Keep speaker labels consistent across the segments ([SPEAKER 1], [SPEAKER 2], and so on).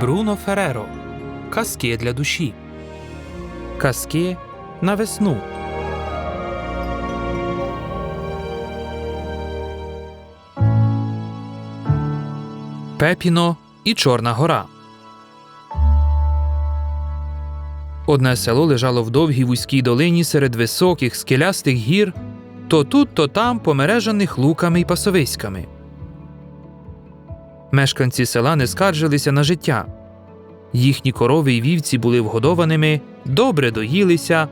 [SPEAKER 1] Бруно Фереро. Казки для душі. Казки на весну. Пепіно і Чорна гора. Одне село лежало в довгій вузькій долині серед високих скелястих гір, то тут, то там помережаних луками й пасовиськами. Мешканці села не скаржилися на життя. Їхні корови й вівці були вгодованими, добре доїлися,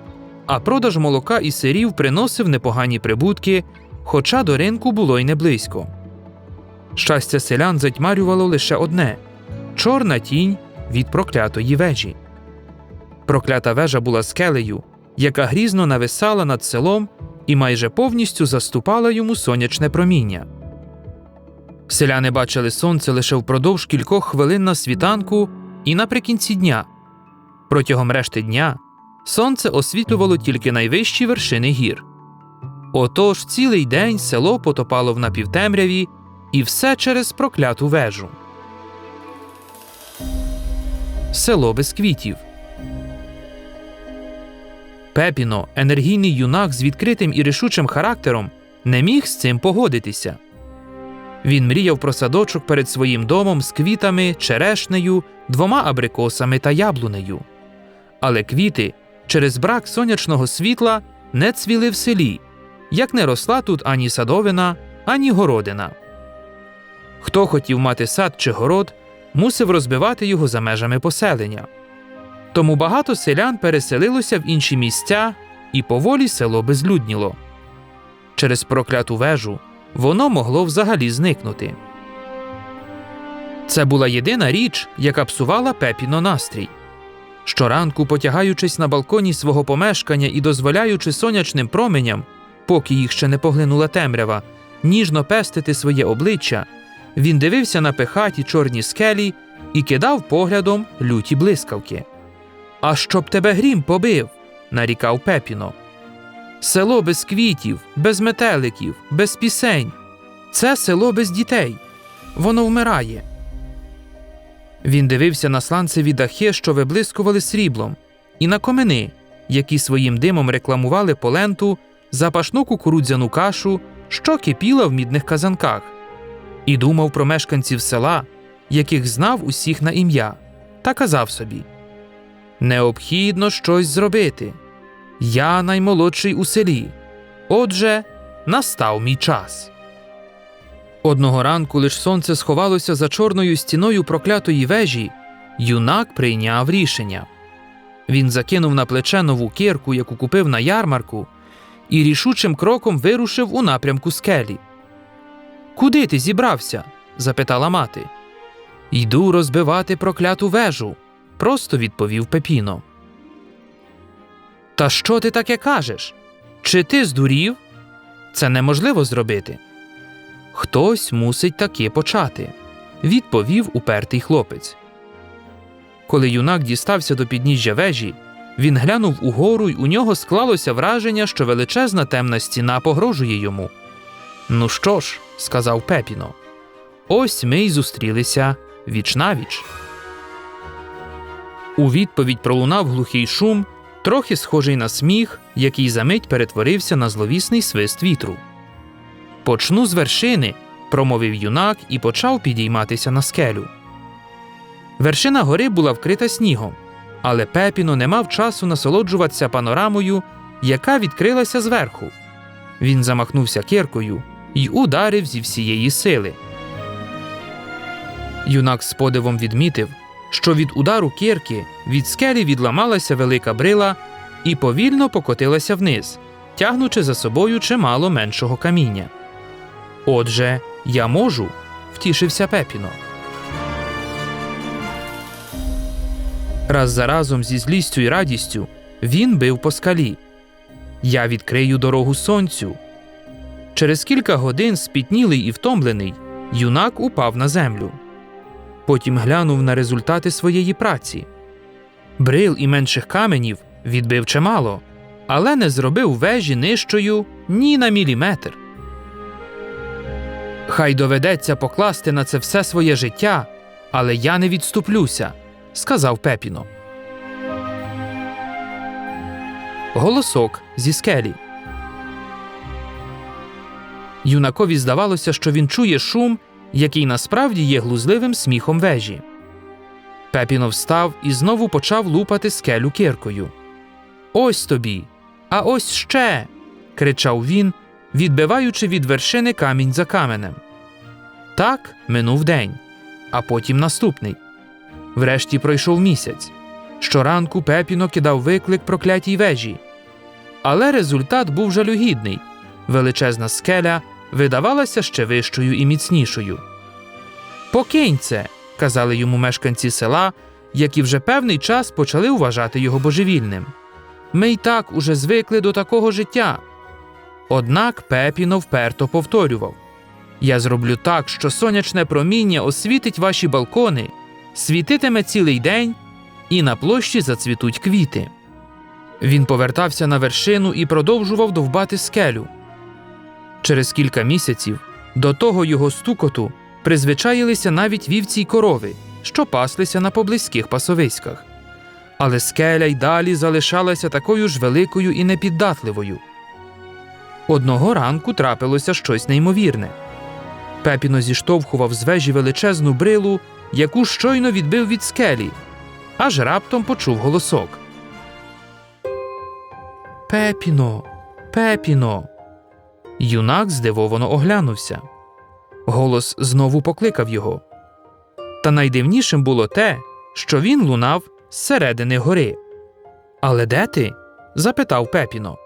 [SPEAKER 1] а продаж молока і сирів приносив непогані прибутки, хоча до ринку було й не близько. Щастя селян затьмарювало лише одне чорна тінь від проклятої вежі. Проклята вежа була скелею, яка грізно нависала над селом і майже повністю заступала йому сонячне проміння. Селяни бачили сонце лише впродовж кількох хвилин на світанку і наприкінці дня. Протягом решти дня сонце освітлювало тільки найвищі вершини гір. Отож цілий день село потопало в напівтемряві, і все через прокляту вежу. Село без квітів. Пепіно, енергійний юнак з відкритим і рішучим характером, не міг з цим погодитися. Він мріяв про садочок перед своїм домом з квітами, черешнею, двома абрикосами та яблунею. Але квіти через брак сонячного світла не цвіли в селі, як не росла тут ані садовина, ані городина. Хто хотів мати сад чи город, мусив розбивати його за межами поселення. Тому багато селян переселилося в інші місця, і поволі село безлюдніло. Через прокляту вежу воно могло взагалі зникнути. Це була єдина річ, яка псувала Пепіно настрій. Щоранку, потягаючись на балконі свого помешкання і дозволяючи сонячним променям, поки їх ще не поглинула темрява, ніжно пестити своє обличчя, він дивився на пихаті чорні скелі і кидав поглядом люті блискавки. А щоб тебе грім побив, нарікав Пепіно. Село без квітів, без метеликів, без пісень. Це село без дітей. Воно вмирає. Він дивився на сланцеві дахи, що виблискували сріблом, і на комини, які своїм димом рекламували поленту, запашну кукурудзяну кашу, що кипіла в мідних казанках, і думав про мешканців села, яких знав усіх на ім'я, та казав собі: Необхідно щось зробити. Я наймолодший у селі. Отже, настав мій час. Одного ранку лиш сонце сховалося за чорною стіною проклятої вежі, юнак прийняв рішення. Він закинув на плече нову кирку, яку купив на ярмарку, і рішучим кроком вирушив у напрямку скелі. Куди ти зібрався? запитала мати. Йду розбивати прокляту вежу, просто відповів Пепіно. Та що ти таке кажеш? Чи ти здурів? Це неможливо зробити. Хтось мусить таки почати, відповів упертий хлопець. Коли юнак дістався до підніжжя вежі, він глянув угору, й у нього склалося враження, що величезна темна стіна погрожує йому. Ну що ж, сказав Пепіно, ось ми й зустрілися вічнавіч. У відповідь пролунав глухий шум, трохи схожий на сміх, який за мить перетворився на зловісний свист вітру. Почну з вершини, промовив юнак і почав підійматися на скелю. Вершина гори була вкрита снігом, але Пепіно не мав часу насолоджуватися панорамою, яка відкрилася зверху. Він замахнувся киркою і ударив зі всієї сили. Юнак з подивом відмітив, що від удару кирки від скелі відламалася велика брила і повільно покотилася вниз, тягнучи за собою чимало меншого каміння. Отже, я можу, втішився Пепіно. Раз за разом зі злістю і радістю він бив по скалі. Я відкрию дорогу сонцю. Через кілька годин, спітнілий і втомлений, юнак упав на землю. Потім глянув на результати своєї праці. Брил і менших каменів відбив чимало, але не зробив вежі нижчою ні на міліметр. Хай доведеться покласти на це все своє життя, Але я не відступлюся, сказав Пепіно. Голосок зі скелі. Юнакові здавалося, що він чує шум, який насправді є глузливим сміхом вежі. Пепіно встав і знову почав лупати скелю киркою. Ось тобі, а ось ще. кричав він, відбиваючи від вершини камінь за каменем. Так минув день, а потім наступний. Врешті пройшов місяць. Щоранку Пепіно кидав виклик проклятій вежі. Але результат був жалюгідний. Величезна скеля видавалася ще вищою і міцнішою. Покинь це, казали йому мешканці села, які вже певний час почали вважати його божевільним. Ми й так уже звикли до такого життя. Однак Пепіно вперто повторював Я зроблю так, що сонячне проміння освітить ваші балкони, світитиме цілий день, і на площі зацвітуть квіти. Він повертався на вершину і продовжував довбати скелю. Через кілька місяців до того його стукоту призвичаїлися навіть вівці й корови, що паслися на поблизьких пасовиськах. Але скеля й далі залишалася такою ж великою і непіддатливою. Одного ранку трапилося щось неймовірне. Пепіно зіштовхував з вежі величезну брилу, яку щойно відбив від скелі, аж раптом почув голосок. Пепіно, Пепіно. Юнак здивовано оглянувся. Голос знову покликав його. Та найдивнішим було те, що він лунав зсередини гори. Але де ти? запитав Пепіно.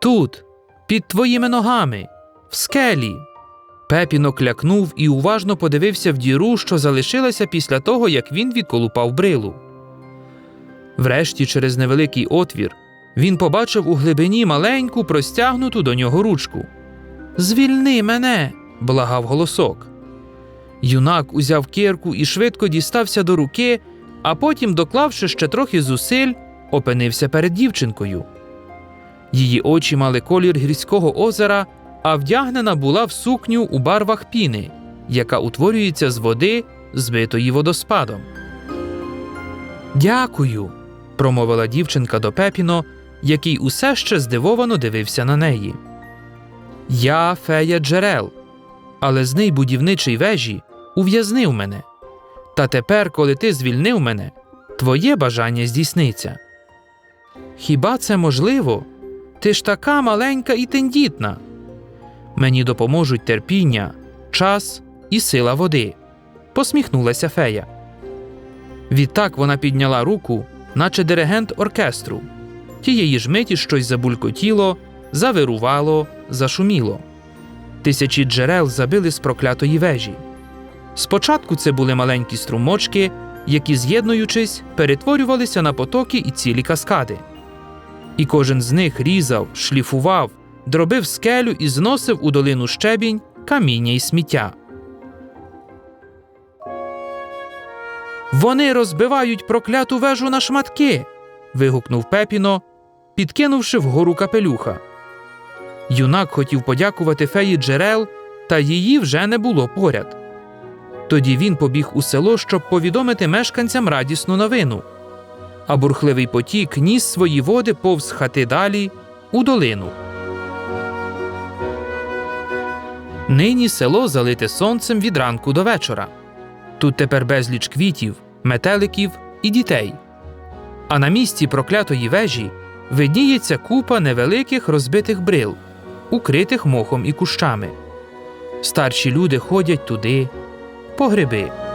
[SPEAKER 1] Тут, під твоїми ногами, в скелі. Пепіно клякнув і уважно подивився в діру, що залишилася після того, як він відколупав брилу. Врешті, через невеликий отвір, він побачив у глибині маленьку простягнуту до нього ручку. Звільни мене, благав голосок. Юнак узяв кирку і швидко дістався до руки, а потім, доклавши ще трохи зусиль, опинився перед дівчинкою. Її очі мали колір гірського озера, а вдягнена була в сукню у барвах піни, яка утворюється з води, збитої водоспадом. Дякую, промовила дівчинка до Пепіно, який усе ще здивовано дивився на неї. Я фея джерел, але зний будівничий вежі ув'язнив мене. Та тепер, коли ти звільнив мене, твоє бажання здійсниться. Хіба це можливо? Ти ж така маленька і тендітна. Мені допоможуть терпіння, час і сила води, посміхнулася фея. Відтак вона підняла руку, наче диригент оркестру. Тієї ж миті щось забулькотіло, завирувало, зашуміло. Тисячі джерел забили з проклятої вежі. Спочатку це були маленькі струмочки, які, з'єднуючись, перетворювалися на потоки і цілі каскади. І кожен з них різав, шліфував, дробив скелю і зносив у долину щебінь, каміння і сміття. Вони розбивають прокляту вежу на шматки. вигукнув Пепіно, підкинувши вгору капелюха. Юнак хотів подякувати феї джерел, та її вже не було поряд. Тоді він побіг у село, щоб повідомити мешканцям радісну новину. А бурхливий потік ніс свої води повз хати далі у долину. Нині село залите сонцем від ранку до вечора. Тут тепер безліч квітів, метеликів і дітей. А на місці проклятої вежі видніється купа невеликих розбитих брил, укритих мохом і кущами. Старші люди ходять туди по гриби.